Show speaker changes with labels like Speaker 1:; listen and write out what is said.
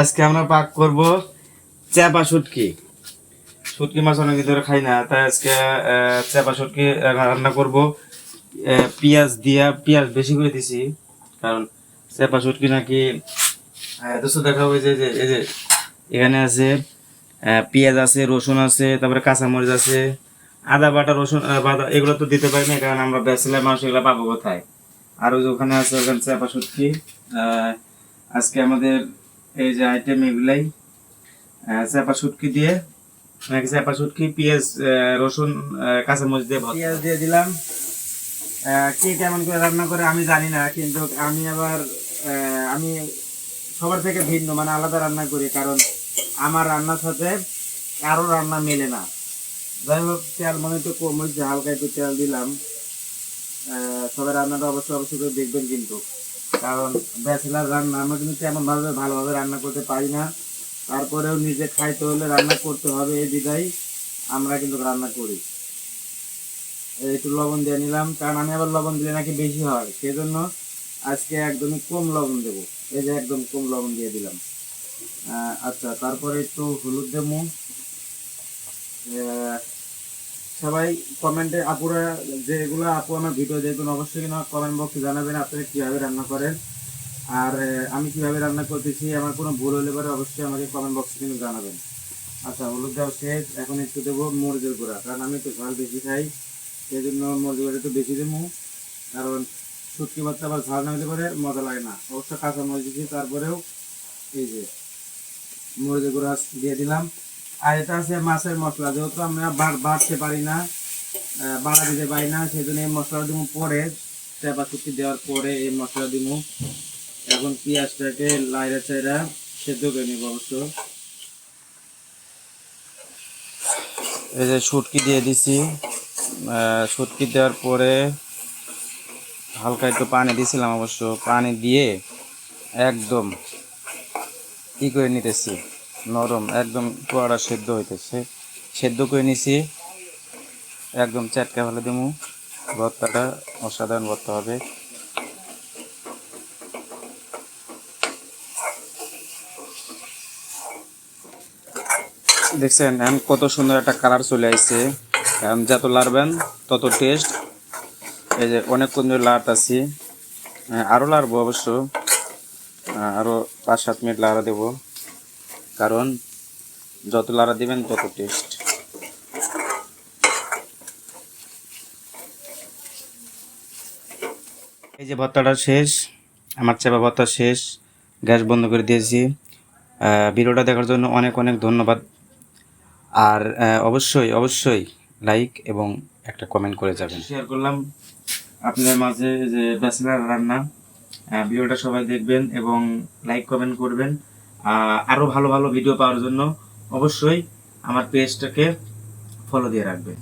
Speaker 1: আজকে আমরা পাক করব চাপা শুটকি। শুটকি মাছ অনেক ধরে খাই না, তাই আজকে চাপা শুটকি রান্না করব। পেঁয়াজ দিয়া, পেঁয়াজ বেশি করে দিছি, কারণ চাপা শুটকি নাকি দোস্ত দেখা হবে যে, এই যে এখানে আছে পেঁয়াজ আছে, রসুন আছে, তারপরে কাঁচামরিচ আছে, আদা, বাটা, রসুন বাটা এগুলো তো দিতে পারি না, কারণ আমরা ব্যাচেলার মানুষ, এগুলো পাবো কোথায়? আর ওখানে আছে ওখানে চাপা শুটকি আজকে আমাদের এই যে আইটেম এগুলাই চাপা শুটকি দিয়ে, নাকি চাপা শুটকি পেঁয়াজ রসুন কাঁচামরিচ দিয়ে পেঁয়াজ দিয়ে দিলাম। কে কেমন করে রান্না করে আমি জানি না, কিন্তু আমি আবার আমি সবার থেকে ভিন্ন মানে আলাদা রান্না করি, কারণ আমার রান্নার সাথে কারও রান্না মেলে না। যাই হোক, তেল মনে একটু কম হয়েছে, হালকা একটু তেল দিলাম। সবাই রান্নাটা অবশ্যই অবশ্যই দেখবেন কিন্তু। কারণ ব্যাচেলার রান্না, আমরা কিন্তু তেমন ভাবে ভালোভাবে রান্না করতে পারি না। তারপরেও নিজে খাইতে হলে রান্না করতে হবে এই বিধায় আমরা কিন্তু রান্না করি। একটু লবণ দিয়ে নিলাম কারণ আমি আবার লবণ দিলে নাকি বেশি হয়। সেজন্য আজকে একদমই কম লবণ দেবো। এই যে একদম কম লবণ দিয়ে দিলাম। আচ্ছা তারপরে একটু হলুদ দেবো। সবাই কমেন্টে আপুরা যেগুলো আপু আমার ভিডিও দেখবেন, অবশ্যই কিনা কমেন্ট বক্সে জানাবেন আপনারা কীভাবে রান্না করেন। আর আমি কীভাবে রান্না করতেছি, আমার কোনো ভুল হলে পরে অবশ্যই আমাকে কমেন্ট বক্সে কিন্তু জানাবেন। আচ্ছা হলুদ দেওয়া শেষ, এখন একটু দেবো মরিচের গুঁড়া, কারণ আমি একটু ঝাল বেশি খাই সেই জন্য মরিচের গুঁড়া একটু বেশি দেবো। কারণ শুটকি বাচ্চা আবার ঝাল না হতে পারে মজা লাগে না। অবশ্য কাঁচা মরিচ দিচ্ছি তারপরেও এই যে মরিচের গুঁড়া দিয়ে দিলাম। আর এটা আছে মাছের মশলা, যেহেতু আমরা বাটতে পারি না বাড়া দিতে পারি না সেই জন্য এই মশলা দিব পরে। চেপা শুটকি দেওয়ার পরে এই মশলা দিব। এখন পেঁয়াজটাকে লাইরা চাইরা সেদ্ধ করে নিব অবশ্য। এই যে শুটকি দিয়ে দিছি। শুটকি দেওয়ার পরে হালকা একটু পানি দিয়েছিলাম অবশ্য। পানি দিয়ে একদম ই করে নিতেছি। নরম, একদম পোয়ারা সেদ্ধ হইতেছে। সেদ্ধ করে নিছি। একদম চাটকা ফেলে দেবো ভর্তাটা অসাধারণ ভর্তা হবে। দেখছেন, এখন কত সুন্দর একটা কালার চলে আসছে এখন যত লাড়বেন, তত টেস্ট এই যে অনেকক্ষণ ধরে লাট আছি আরও লাড়বো অবশ্য। আরও পাঁচ সাত মিনিট লাড়া দেবো। কারণ যত লাড়া দেবেন তত টেস্ট এই যে ভর্তাটা শেষ আমার চাপা ভর্তা শেষ গ্যাস বন্ধ করে দিয়েছি। ভিডিওটা দেখার জন্য অনেক অনেক ধন্যবাদ। আর অবশ্যই অবশ্যই লাইক এবং একটা কমেন্ট করে যাবেন। শেয়ার করলাম আপনাদের মাঝে যে ব্যাচেলার রান্না। ভিডিওটা সবাই দেখবেন এবং লাইক কমেন্ট করবেন। আহ, আরও ভালো ভালো ভিডিও পাওয়ার জন্য অবশ্যই আমার পেজটাকে ফলো দিয়ে রাখবেন।